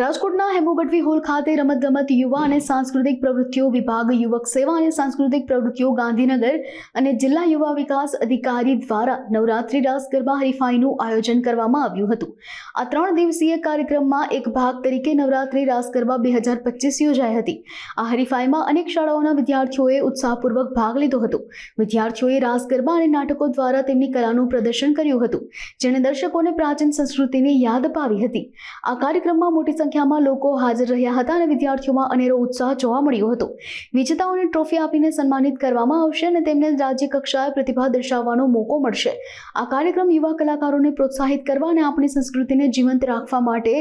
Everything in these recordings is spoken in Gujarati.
રાજકોટના હેમુગઢવી હોલ ખાતે રમતગમત યુવા અને સાંસ્કૃતિક પ્રવૃત્તિઓ વિભાગ, યુવક સેવા અને સાંસ્કૃતિક પ્રવૃત્તિઓ ગાંધીનગર અને જિલ્લા યુવા વિકાસ અધિકારી દ્વારા નવરાત્રી રાસ ગરબા હરીફાઈનું આયોજન કરવામાં આવ્યું હતું. આ ત્રણ દિવસીય કાર્યક્રમમાં એક ભાગ તરીકે નવરાત્રી રાસ ગરબા બે હજાર પચીસ યોજાઈ હતી. આ હરીફાઈમાં અનેક શાળાઓના વિદ્યાર્થીઓએ ઉત્સાહપૂર્વક ભાગ લીધો હતો. વિદ્યાર્થીઓએ રાસ ગરબા અને નાટકો દ્વારા તેમની કલાનું પ્રદર્શન કર્યું હતું, જેણે દર્શકોને પ્રાચીન સંસ્કૃતિની યાદ અપાવી હતી. આ કાર્યક્રમમાં મોટી સંખ્યામાં લોકો હાજર રહ્યા હતા અને વિદ્યાર્થીઓમાં અનેરો ઉત્સાહ જોવા મળ્યો હતો. વિજેતાઓને ટ્રોફી આપીને સન્માનિત કરવામાં આવશે અને તેમને રાજ્ય કક્ષાએ પ્રતિભા દર્શાવવાનો મોકો મળશે. આ કાર્યક્રમ યુવા કલાકારોને પ્રોત્સાહિત કરવા અને આપણી સંસ્કૃતિને જીવંત રાખવા માટે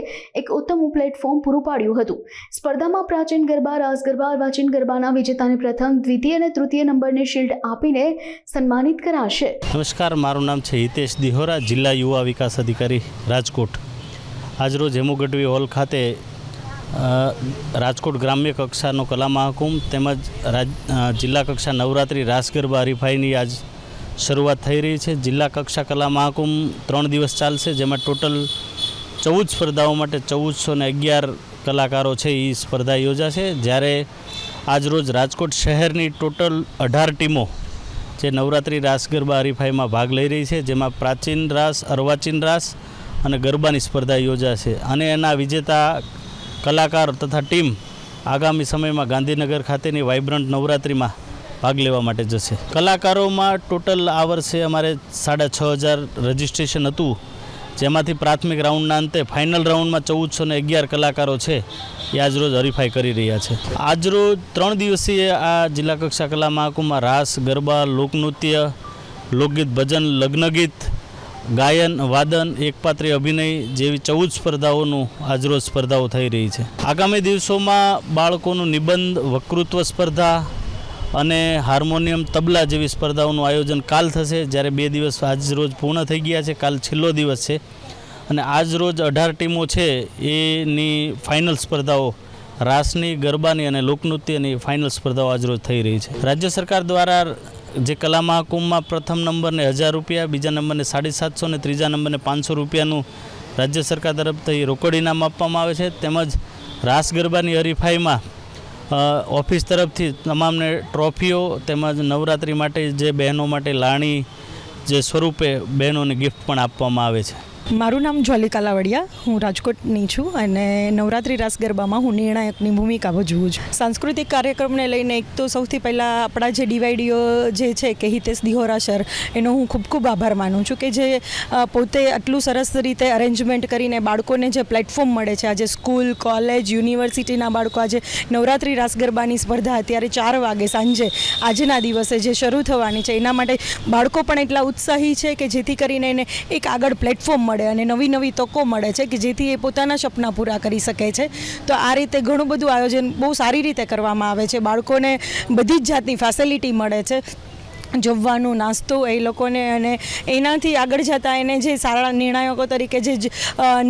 એક ઉત્તમ પ્લેટફોર્મ પૂરું પાડ્યું હતું. સ્પર્ધામાં પ્રાચીન ગરબા, રાસ ગરબા, અર્વાચીન ગરબાના વિજેતાને પ્રથમ, દ્વિતીય અને તૃતીય નંબરની શિલ્ડ આપીને સન્માનિત કરાશે. નમસ્કાર, મારું નામ છે હિતેશ દિહોરા, જિલ્લા યુવા વિકાસ અધિકારી, રાજકોટ. આજરોજ હેમુગઢવી હોલ ખાતે રાજકોટ ગ્રામ્ય કક્ષાનો કલા મહાકુંભ તેમજ જિલ્લા કક્ષા નવરાત્રિ રાસ ગરબા હરીફાઈની આજ શરૂઆત થઈ રહી છે. જિલ્લા કક્ષા કલા મહાકુંભ ત્રણ દિવસ ચાલશે, જેમાં ટોટલ ચૌદ સ્પર્ધાઓ માટે ચૌદસો ને અગિયાર કલાકારો છે એ સ્પર્ધા યોજાશે. જ્યારે આજરોજ રાજકોટ શહેરની ટોટલ અઢાર ટીમો જે નવરાત્રિ રાસ ગરબા હરીફાઈમાં ભાગ લઈ રહી છે, જેમાં પ્રાચીન રાસ, અર્વાચીન રાસ અને ગરબાની સ્પર્ધા યોજાશે. અને એના વિજેતા કલાકાર તથા ટીમ આગામી સમયમાં ગાંધીનગર ખાતેની વાઇબ્રન્ટ નવરાત્રિમાં ભાગ લેવા માટે જશે. કલાકારોમાં ટોટલ આ વર્ષે અમારે સાડા છ હજાર રજિસ્ટ્રેશન હતું, જેમાંથી પ્રાથમિક રાઉન્ડના અંતે ફાઇનલ રાઉન્ડમાં ચૌદસો ને અગિયાર કલાકારો છે, એ આજરોજ હરીફાઈ કરી રહ્યા છે. આજરોજ ત્રણ દિવસીય આ જિલ્લા કક્ષા કલા મહાકુંભમાં રાસ, ગરબા, લોકનૃત્ય, લોકગીત, ભજન, લગ્નગીત ગાયન, વાદન, એકપાત્રી, અભિનય જેવી ચૌદ સ્પર્ધાઓનું આજરોજ સ્પર્ધાઓ થઈ રહી છે. આગામી દિવસોમાં બાળકોનું નિબંધ, વક્તૃત્વ સ્પર્ધા અને હાર્મોનિયમ તબલા જેવી સ્પર્ધાઓનું આયોજન કાલ થશે, જ્યારે બે દિવસ આજ રોજ પૂર્ણ થઈ ગયા છે. કાલ છેલ્લો દિવસ છે અને આજ રોજ અઢાર ટીમો છે, એની ફાઇનલ સ્પર્ધાઓ રાસની, ગરબાની અને લોકનૃત્યની ફાઇનલ સ્પર્ધાઓ આજ રોજ થઈ રહી છે. રાજ્ય સરકાર દ્વારા જે કલા મહાકુંભમાં પ્રથમ નંબરને હજાર રૂપિયા, બીજા નંબરને સાડી સાતસો ને ત્રીજા નંબરને પાંચસો રૂપિયાનું રાજ્ય સરકાર તરફથી રોકડ ઇનામ આપવામાં આવે છે. તેમજ રાસ ગરબાની હરીફાઈમાં ઓફિસ તરફથી તમામને ટ્રોફીઓ તેમજ નવરાત્રિ માટે જે બહેનો માટે લાણી જે સ્વરૂપે બહેનોને ગિફ્ટ પણ આપવામાં આવે છે. મારું નામ જ્વાલિકા લાવડિયા. હું રાજકોટની છું અને નવરાત્રિ રાસ ગરબામાં હું નિર્ણાયકની ભૂમિકા ભજવું છું. સાંસ્કૃતિક કાર્યક્રમને લઈને એક તો સૌથી પહેલાં આપણા જે ડીવાયડીઓ જે છે કે હિતેશ દિહોરા સર એનો હું ખૂબ ખૂબ આભાર માનું છું કે જે પોતે આટલું સરસ રીતે અરેન્જમેન્ટ કરીને બાળકોને જે પ્લેટફોર્મ મળે છે, આજે સ્કૂલ કોલેજ યુનિવર્સિટીના બાળકો આજે નવરાત્રિ રાસ ગરબાની સ્પર્ધા અત્યારે ચાર વાગે સાંજે, આજના દિવસે જે શરૂ થવાની છે, એના માટે બાળકો પણ એટલા ઉત્સાહી છે કે જેથી કરીને એને એક આગળ પ્લેટફોર્મ મળે. અને નવી નવી તકો મળે છે કે જેથી એ પોતાના સપના પૂરા કરી શકે છે. તો આ રીતે ઘણું બધું આયોજન બહુ સારી રીતે કરવામાં આવે છે. બાળકોને બધી જ જાતની ફેસિલિટી મળે છે. જમવાનું નાસ્તો એ લોકોને અને એનાથી આગળ જતાં એને જે સારા નિર્ણાયકો તરીકે જે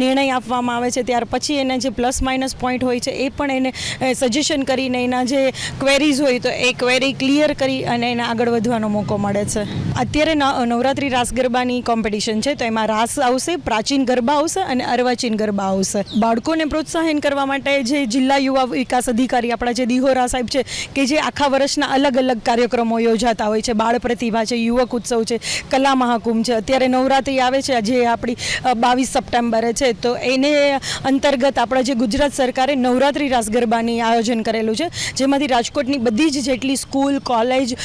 નિર્ણય આપવામાં આવે છે, ત્યાર પછી એને જે પ્લસ માઇનસ પોઈન્ટ હોય છે, એ પણ એને સજેશન કરીને એના જે ક્વેરીઝ હોય તો એ ક્વેરી ક્લિયર કરી અને એને આગળ વધવાનો મોકો મળે છે. અત્યારે નવરાત્રિ રાસ ગરબાની કોમ્પિટિશન છે, તો એમાં રાસ આવશે, પ્રાચીન ગરબા આવશે અને અર્વાચીન ગરબા આવશે. બાળકોને પ્રોત્સાહન કરવા માટે જે જિલ્લા યુવા વિકાસ અધિકારી આપણા જે દિહોરા સાહેબ છે, કે જે આખા વર્ષના અલગ અલગ કાર્યક્રમો યોજાતા હોય છે બાળ પ્રતિભા છે, યુવક ઉત્સવ છે, કલા મહાકુંભ છે. અત્યારે નવરાત્રિ આવે છે જે આપણી બાવીસ સપ્ટેમ્બરે છે. તો એને અંતર્ગત આપણા જે ગુજરાત સરકારે નવરાત્રિ રાસ ગરબાની આયોજન કરેલું છે, જેમાંથી રાજકોટની બધી જ જેટલી સ્કૂલ, કોલેજ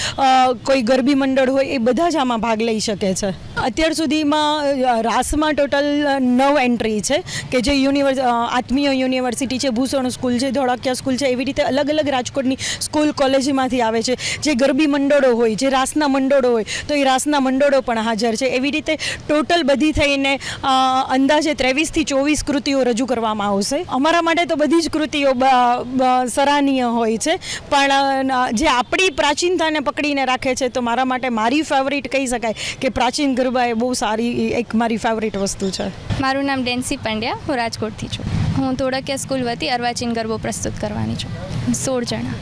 કોઈ ગરબી મંડળ હોય, એ બધા જ આમાં ભાગ લઈ શકે છે. અત્યાર સુધીમાં રાસમાં ટોટલ નવ એન્ટ્રી છે, કે જે યુનિવર્સ આત્મીય યુનિવર્સિટી છે ભૂષણ સ્કૂલ છે, ધોળકિયા સ્કૂલ છે, એવી રીતે અલગ અલગ રાજકોટની સ્કૂલ, કોલેજમાંથી આવે છે. જે ગરબી મંડળો હોય, જે રાસના મંડળો હોય, તો એ રાસના મંડળો પણ હાજર છે. એવી રીતે ટોટલ બધી થઈને અંદાજે ત્રેવીસથી ચોવીસ કૃતિઓ રજૂ કરવામાં આવશે. અમારા માટે તો બધી જ કૃતિઓ સરાહનીય હોય છે. પણ જે આપણી પ્રાચીનતાને પકડીને રાખે છે, તો મારા માટે મારી ફેવરિટ કહી શકાય કે પ્રાચીન ગરબા એ બહુ સારી એક મારી ફેવરિટ વસ્તુ છે. મારું નામ ડેન્સી પંડ્યા, હું રાજકોટથી છું. હું ધોળકિયા સ્કૂલ વતી અર્વાચીન ગરબો પ્રસ્તુત કરવાની છું. સોળ જણા.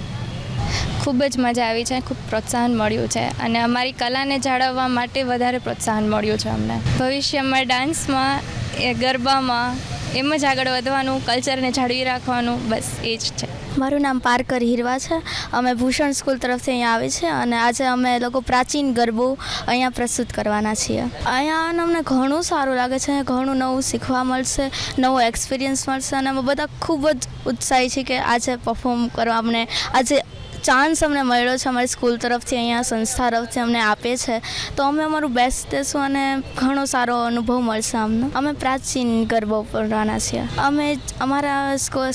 ખૂબ જ મજા આવી છે, ખૂબ પ્રોત્સાહન મળ્યું છે અને અમારી કલાને જાળવવા માટે વધારે પ્રોત્સાહન મળ્યું છે અમને. ભવિષ્યમાં ડાન્સમાં ગરબામાં, એમ જ આગળ વધવાનું, કલ્ચરને જાળવી રાખવાનું, બસ એ જ છે. મારું નામ પારકર હિરવા છે. અમે ભૂષણ સ્કૂલ તરફથી અહીંયા આવે છે અને આજે અમે લોકો પ્રાચીન ગરબો અહીંયા પ્રસ્તુત કરવાના છીએ. અહીંયા અમને ઘણું સારું લાગે છે, ઘણું નવું શીખવા મળશે, નવો એક્સપિરિયન્સ મળશે અને અમે બધા ખૂબ જ ઉત્સાહી છીએ કે આજે પરફોર્મ કરવા અમને આજે ચાન્સ અમને મળ્યો છે અમારી સ્કૂલ તરફથી, અહીંયા સંસ્થા તરફથી અમને આપે છે. તો અમે અમારું બેસ્ટ દેશું અને ઘણો સારો અનુભવ મળશે અમને. અમે પ્રાચીન ગરબો કરવાના છીએ. અમે અમારા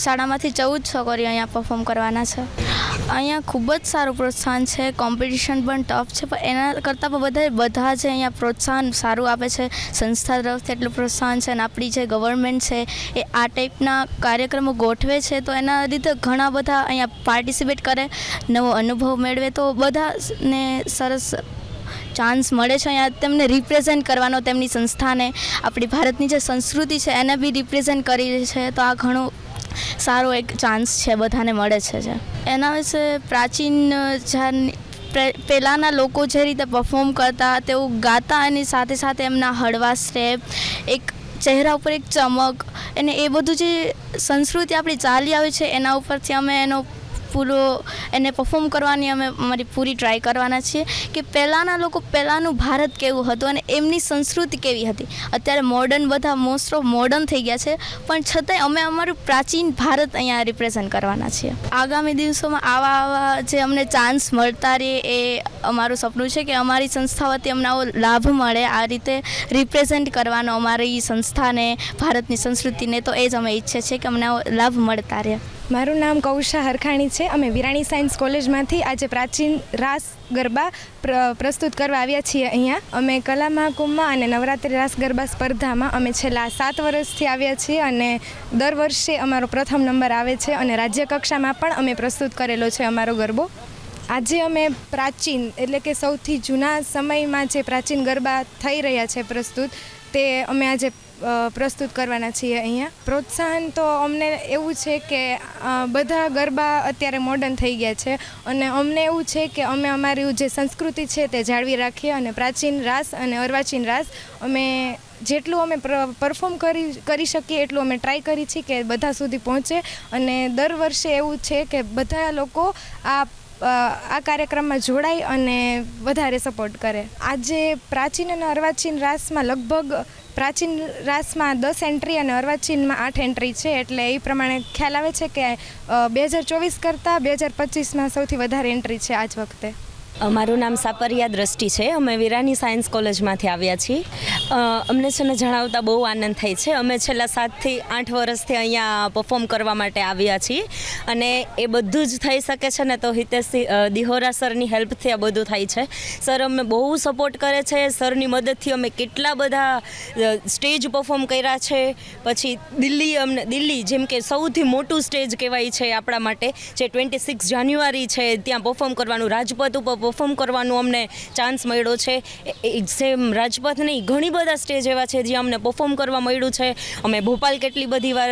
શાળામાંથી ચૌદ છોકરીઓ અહીંયા પરફોર્મ કરવાના છે. અહીંયા ખૂબ જ સારું પ્રોત્સાહન છે કોમ્પિટિશન પણ ટફ છે, પણ એના કરતાં પણ બધા બધા જે અહીંયા પ્રોત્સાહન સારું આપે છે, સંસ્થા તરફથી એટલું પ્રોત્સાહન છે અને આપણી જે ગવર્મેન્ટ છે એ આ ટાઈપના કાર્યક્રમો ગોઠવે છે, તો એના લીધે ઘણા બધા અહીંયા પાર્ટિસિપેટ કરે નવો અનુભવ મેળવે તો બધાને સરસ ચાન્સ મળે છે. અહીંયા તેમને રિપ્રેઝેન્ટ કરવાનો તેમની સંસ્થાને, આપણી ભારતની જે સંસ્કૃતિ છે, એને બી રિપ્રેઝેન્ટ કરી છે. તો આ ઘણો સારો એક ચાન્સ છે, બધાને મળે છે જે. એના વિશે પ્રાચીન પહેલાંના લોકો જે રીતે પરફોર્મ કરતા, તેઓ ગાતા અને સાથે સાથે એમના હળવા સ્ટેપ એક ચહેરા ઉપર એક ચમક, અને એ બધું જે સંસ્કૃતિ આપણી ચાલી આવી છે, એના ઉપરથી અમે એનો પૂરો એને પરફોર્મ કરવાની અમે અમારી પૂરી ટ્રાય કરવાના છીએ કે પહેલાંના લોકો પહેલાંનું ભારત કેવું હતું અને એમની સંસ્કૃતિ કેવી હતી. અત્યારે મોડર્ન બધા મોસ્ટ ઓફ મોડર્ન થઈ ગયા છે, પણ છતાંય અમે અમારું પ્રાચીન ભારત અહીંયા રિપ્રેઝન્ટ કરવાના છીએ. આગામી દિવસોમાં આવા આવા જે અમને ચાન્સ મળતા રહે એ અમારું સપનું છે કે અમારી સંસ્થા વતી અમને આવો લાભ મળે આ રીતે રિપ્રેઝન્ટ કરવાનો અમારી સંસ્થાને, ભારતની સંસ્કૃતિને તો એ જ અમે ઈચ્છે છે કે અમને લાભ મળતા રહે. મારું નામ કૌશા હરખાણી છે. અમે વિરાણી સાયન્સ કોલેજમાંથી આજે પ્રાચીન રાસ ગરબા પ્રસ્તુત કરવા આવ્યા છીએ અહીંયા. અમે કલા મહાકુંભમાં અને નવરાત્રિ રાસ ગરબા સ્પર્ધામાં અમે છેલ્લા સાત વર્ષથી આવ્યા છીએ અને દર વર્ષે અમારો પ્રથમ નંબર આવે છે અને રાજ્ય કક્ષામાં પણ અમે પ્રસ્તુત કરેલો છે અમારો ગરબો. આજે અમે પ્રાચીન, એટલે કે સૌથી જૂના સમયમાં જે પ્રાચીન ગરબા થઈ રહ્યા છે પ્રસ્તુત, તે અમે આજે પ્રસ્તુત કરવાના છીએ અહીંયા. પ્રોત્સાહન તો અમને એવું છે કે બધા ગરબા અત્યારે મોડર્ન થઈ ગયા છે અને અમને એવું છે કે અમે અમારી જે સંસ્કૃતિ છે તે જાળવી રાખીએ અને પ્રાચીન રાસ અને અર્વાચીન રાસ અમે જેટલું અમે પરફોર્મ કરી કરી શકીએ એટલું અમે ટ્રાય કરી છીએ કે બધા સુધી પહોંચે અને દર વર્ષે એવું છે કે બધા લોકો આ આ કાર્યક્રમમાં જોડાય અને વધારે સપોર્ટ કરે. આજે પ્રાચીન અને અર્વાચીન રાસમાં લગભગ પ્રાચીન રાસમાં દસ એન્ટ્રી અને અર્વાચીનમાં આઠ એન્ટ્રી છે, એટલે એ પ્રમાણે ખ્યાલ આવે છે કે બે હજાર ચોવીસ કરતાં બે હજાર પચીસમાં સૌથી વધારે એન્ટ્રી છે આજ વખતે. મારું નામ સાપરિયા દ્રષ્ટિ છે. અમે વિરાની સાયન્સ કોલેજમાંથી આવ્યા છીએ. અમને છે ને જણાવતા બહુ આનંદ થાય છે. અમે છેલ્લા સાતથી આઠ વર્ષથી અહીંયા પરફોર્મ કરવા માટે આવ્યા છીએ. અને એ બધું જ થઈ શકે છે ને તો હિતેશ દિહોરા સરની હેલ્પથી આ બધું થાય છે. સર અમને બહુ સપોર્ટ કરે છે. સરની મદદથી અમે કેટલા બધા સ્ટેજ પરફોર્મ કર્યા છે. પછી દિલ્હી અમને, દિલ્હી જેમ કે સૌથી મોટું સ્ટેજ કહેવાય છે આપણા માટે. જે ટ્વેન્ટી સિક્સ જાન્યુઆરી છે, ત્યાં પરફોર્મ કરવાનું. રાજપથ ઉપર પરફોર્મ કરવાનું અમને ચાન્સ મળ્યો છે. સેમ રાજપથ નહીં, ઘણી બધા સ્ટેજ એવા છે જ્યાં અમને પરફોર્મ કરવા મળ્યું છે. અમે ભોપાલ કેટલી બધી વાર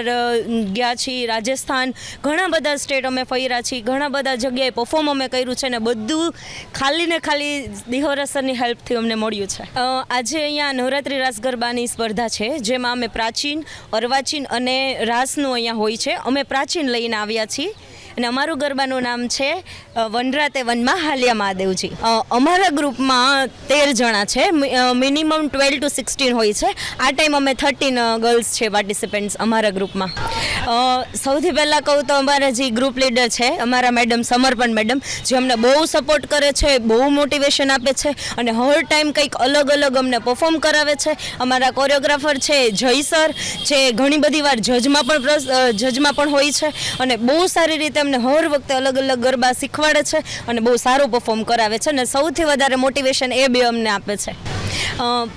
ગયા છીએ, રાજસ્થાન, ઘણા બધા સ્ટેટ અમે ફર્યા છીએ, ઘણા બધા જગ્યાએ પરફોર્મ અમે કર્યું છે ને બધું ખાલી ને ખાલી દિહોરસરની હેલ્પથી અમને મળ્યું છે. આજે અહીંયા નવરાત્રિ રાસ ગરબાની સ્પર્ધા છે, જેમાં અમે પ્રાચીન, અર્વાચીન અને રાસનું અહીંયા હોય છે. અમે પ્રાચીન લઈને આવ્યા છીએ. અને અમારું ગરબાનું નામ છે વનરા વનરાતે વનમાં હાલિયા મહાદેવજી. અમારા ગ્રુપમાં તેર જણા છે. મિનિમમ ટ્વેલ્વ ટુ સિક્સટીન હોય છે. આ ટાઈમ અમે થર્ટીન ગર્લ્સ છે પાર્ટિસિપન્ટ્સ અમારા ગ્રુપમાં. સૌથી પહેલાં કહું તો અમારા જે ગ્રુપ લીડર છે, અમારા મેડમ સમર્પણ મેડમ, જે અમને બહુ સપોર્ટ કરે છે, બહુ મોટિવેશન આપે છે અને હર ટાઈમ કંઈક અલગ અલગ અમને પરફોર્મ કરાવે છે. અમારા કોરિયોગ્રાફર છે, જય સર, જે ઘણી બધી વાર જજમાં પણ જજમાં પણ હોય છે અને બહુ સારી રીતે અમને હર વખતે અલગ અલગ ગરબા શીખવાડે છે અને બહુ સારું પરફોર્મ કરાવે છે અને સૌથી વધારે મોટિવેશન એ બે અમને આપે છે.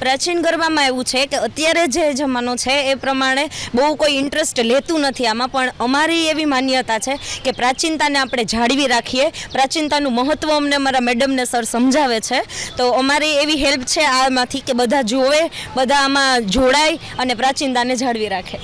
પ્રાચીન ગરબામાં એવું છે કે અત્યારે જે જમાનો છે એ પ્રમાણે બહુ કોઈ ઇન્ટરેસ્ટ લેતું નથી આમાં, પણ અમારી એવી માન્યતા છે કે પ્રાચીનતાને આપણે જાળવી રાખીએ. પ્રાચીનતાનું મહત્ત્વ અમને અમારા મેડમને સર સમજાવે છે. તો અમારી એવી હેલ્પ છે આમાંથી કે બધા જોવે, બધા આમાં જોડાય અને પ્રાચીનતાને જાળવી રાખે.